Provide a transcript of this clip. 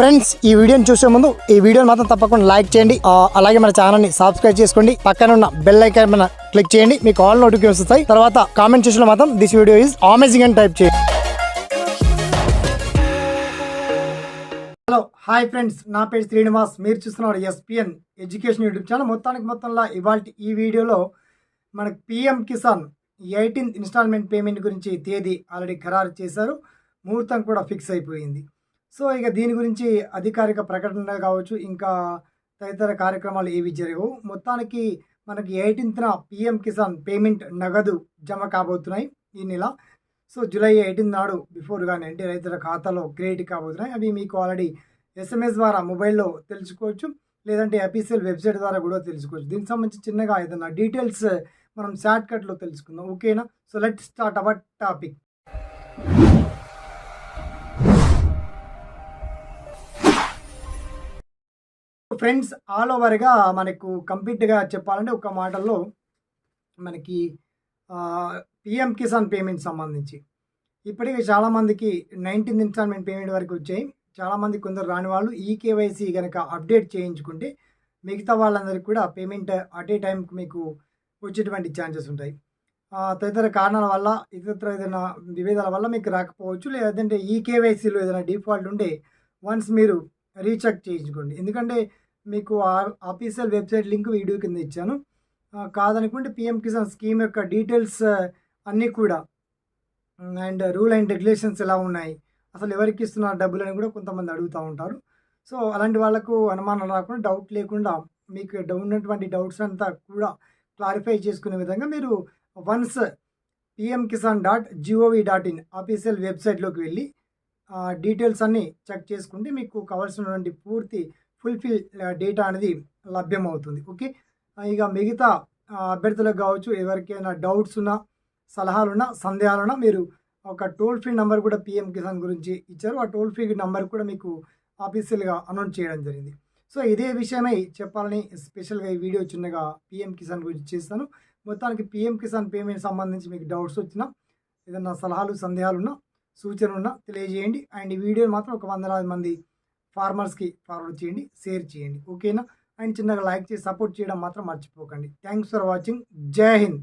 Friends ఈ వీడియోని చూసే ముందు ఈ వీడియోని మాత్రం తప్పకుండా లైక్ చేయండి. అలాగే మన ఛానల్ని సబ్స్క్రైబ్ చేసుకోండి. పక్కన ఉన్న బెల్ ఐకాన్ మన క్లిక్ చేయండి. మీకు ఆల్ నోటిఫికేషన్ వస్తాయి. తర్వాత కామెంట్ చేసిన మాత్రం దిస్ వీడియో ఈజ్ అమేజింగ్ అని టైప్ చేయండి. హలో హాయ్ ఫ్రెండ్స్ నా పేరు శ్రీనివాస్. మీరు చూస్తున్నారు ఎస్పిఎన్ ఎడ్యుకేషన్ యూట్యూబ్ ఛానల్ మొత్తానికి మొత్తంలో ఇవాళ ఈ వీడియోలో మనకు PM Kisan eighteenth instalment payment గురించి తేదీ ఆల్రెడీ ఖరారు చేశారు. ముహూర్తం కూడా ఫిక్స్ అయిపోయింది. సో ఇక దీని గురించి అధికారిక ప్రకటన కావచ్చు ఇంకా తదితర కార్యక్రమాలు ఏవి జరగవు. మొత్తానికి మనకి ఎయిటీన్త్న పిఎం కిసాన్ పేమెంట్ నగదు జమ కాబోతున్నాయి ఈ నెల. సో జూలై ఎయిటీన్ నాడు బిఫోర్గానే అంటే రైతుల ఖాతాలో క్రియేట్ కాబోతున్నాయి. అవి మీకు ఆల్రెడీ ఎస్ఎంఎస్ ద్వారా మొబైల్లో తెలుసుకోవచ్చు లేదంటే అఫీషియల్ వెబ్సైట్ ద్వారా కూడా తెలుసుకోవచ్చు. దీనికి సంబంధించి చిన్నగా ఏదైనా డీటెయిల్స్ మనం షార్ట్ కట్లో తెలుసుకుందాం. ఓకేనా? So let start our topic. Friends all ఓవర్గా మనకు కంప్లీట్గా చెప్పాలంటే ఒక మాటల్లో మనకి పిఎం కిసాన్ పేమెంట్ సంబంధించి. ఇప్పటికే చాలామందికి నైన్టీన్త్ ఇన్స్టాల్మెంట్ పేమెంట్ వరకు వచ్చాయి. చాలామంది కొందరు రాని వాళ్ళు ఈ కేవైసీ కనుక అప్డేట్ చేయించుకుంటే మిగతా వాళ్ళందరికీ కూడా పేమెంట్ అట్ ఏ టైంకి మీకు వచ్చేటువంటి ఛాన్సెస్ ఉంటాయి. తదితర కారణాల వల్ల ఇతర ఏదైనా విభేదాల వల్ల మీకు రాకపోవచ్చు. లేదంటే ఈ కేవైసీలో ఏదైనా డిఫాల్ట్ ఉంటే వన్స్ మీరు రీచెక్ చేయించుకోండి. ఎందుకంటే మీకు ఆఫీషియల్ వెబ్సైట్ లింక్ వీడియో కింద ఇచ్చాను. కాదనుకుంటే పిఎం కిసాన్ స్కీమ్ యొక్క డీటెయిల్స్ అన్నీ కూడా అండ్ రూల్ అండ్ రెగ్యులేషన్స్ ఎలా ఉన్నాయి అసలు ఎవరికి ఇస్తున్నారు డబ్బులు అని కూడా కొంతమంది అడుగుతూ ఉంటారు. సో అలాంటి వాళ్ళకు అనుమానం రాకుండా డౌట్ లేకుండా మీకు ఉన్నటువంటి డౌట్స్ అంతా కూడా క్లారిఫై చేసుకునే విధంగా మీరు once PM Kisan dot G O V dot in official వెబ్సైట్లోకి వెళ్ళి డీటెయిల్స్ అన్నీ చెక్ చేసుకుంటే మీకు కావాల్సినటువంటి పూర్తి ఫుల్ఫిల్ డేటా అనేది లభ్యమవుతుంది. ఓకే ఇక మిగతా అభ్యర్థులకు కావచ్చు ఎవరికైనా డౌట్స్ ఉన్నా సలహాలున్నా సందేహాలున్నా మీరు ఒక టోల్ ఫ్రీ నెంబర్ కూడా పిఎం కిసాన్ గురించి ఇచ్చారు. ఆ టోల్ ఫ్రీ నెంబర్ కూడా మీకు ఆఫీషియల్గా అనౌన్స్ చేయడం జరిగింది. సో ఇదే విషయమై చెప్పాలని స్పెషల్గా ఈ వీడియో చిన్నగా పిఎం కిసాన్ గురించి చేస్తాను. మొత్తానికి పిఎం కిసాన్ పేమెంట్ సంబంధించి మీకు డౌట్స్ వచ్చినా ఏదైనా సలహాలు సందేహాలు ఉన్నా సూచనలు ఉన్నా తెలియజేయండి. అండ్ ఈ వీడియో మాత్రం ఒక వందలాది మంది ఫార్మర్స్కి ఫార్వర్డ్ చేయండి షేర్ చేయండి. ఓకేనా? అండ్ చిన్నగా లైక్ చేసి సపోర్ట్ చేయడం మాత్రం మర్చిపోకండి. Thanks for watching. జై హింద్.